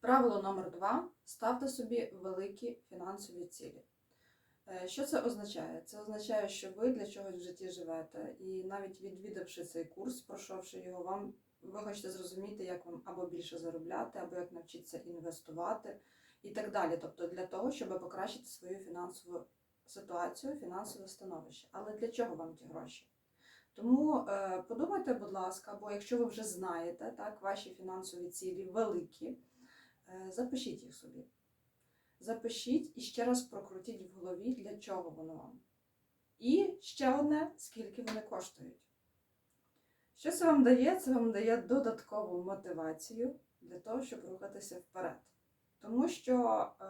Правило номер два ставте собі великі фінансові цілі. Е, Що це означає? Це означає, що ви для чогось в житті живете, і навіть відвідавши цей курс, пройшовши його, вам ви хочете зрозуміти, як вам або більше заробляти, або як навчитися інвестувати і так далі. Тобто для того, щоб покращити свою фінансову ситуацію, фінансове становище. Але для чого вам ті гроші? Тому е, подумайте, будь ласка, бо якщо ви вже знаєте, так, ваші фінансові цілі великі, запишіть їх собі. Запишіть і ще раз прокрутіть в голові, для чого воно вам. І ще одне, скільки вони коштують. Що це вам дає? Це вам дає додаткову мотивацію для того, щоб рухатися вперед. Тому що е,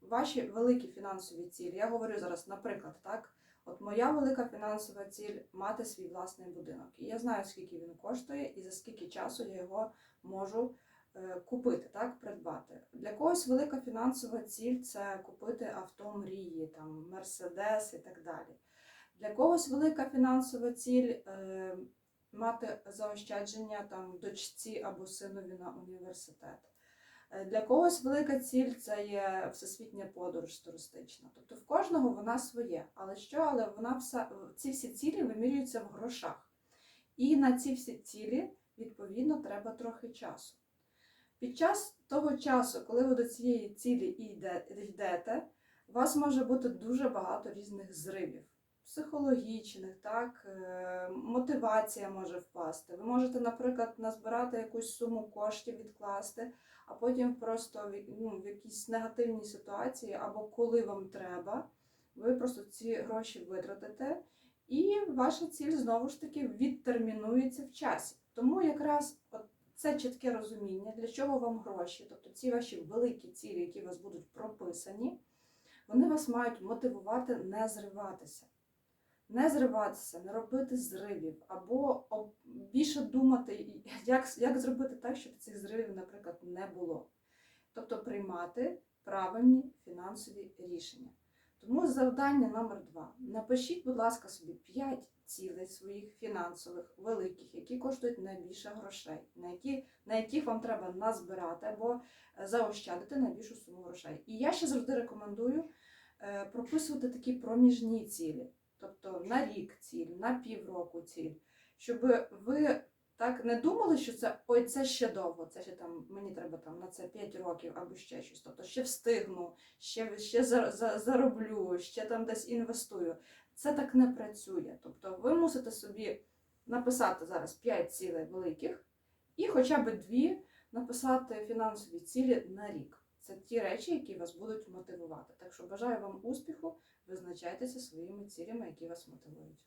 ваші великі фінансові цілі, я говорю зараз, наприклад, так, от моя велика фінансова ціль мати свій власний будинок. І я знаю, скільки він коштує і за скільки часу я його можу е, купити, так, придбати. Для когось велика фінансова ціль це купити авто мрії, там, Мерседес і так далі. Для когось велика фінансова ціль е, мати заощадження там, дочці або синові на університет. Е, Для когось велика ціль це є всесвітня подорож туристична. Тобто в кожного вона своє. Але що? Але вона вся, ці всі цілі вимірюються в грошах. І на ці всі цілі, відповідно, треба трохи часу. Під час того часу, коли ви до цієї цілі йдете, у вас може бути дуже багато різних зривів. Психологічних, так, е, мотивація може впасти. Ви можете, наприклад, назбирати якусь суму коштів, відкласти, а потім просто ну, в якійсь негативній ситуації, або коли вам треба, ви просто ці гроші витратите, і ваша ціль знову ж таки відтермінується в часі. Тому якраз от це чітке розуміння, для чого вам гроші, тобто ці ваші великі цілі, які у вас будуть прописані, вони вас мають мотивувати не зриватися. Не зриватися, не робити зривів, або більше думати, як, як зробити так, щоб цих зривів, наприклад, не було. Тобто приймати правильні фінансові рішення. Тому завдання номер два. Напишіть, будь ласка, собі 5 цілей своїх фінансових, великих, які коштують найбільше грошей, на, які, на яких вам треба назбирати або е, заощадити найбільшу суму грошей. І я ще завжди рекомендую е, прописувати такі проміжні цілі, тобто на рік ціль, на півроку ціль, щоб ви так не думали, що це ой, це ще довго, це ще там мені треба там на це 5 років або ще щось. Тобто ще встигну, ще, ще за, за, зароблю, ще там десь інвестую. Це так не працює. Тобто ви мусите собі написати зараз 5 цілей великих і хоча б дві написати фінансові цілі на рік. Це ті речі, які вас будуть мотивувати. Так що бажаю вам успіху, визначайтеся своїми цілями, які вас мотивують.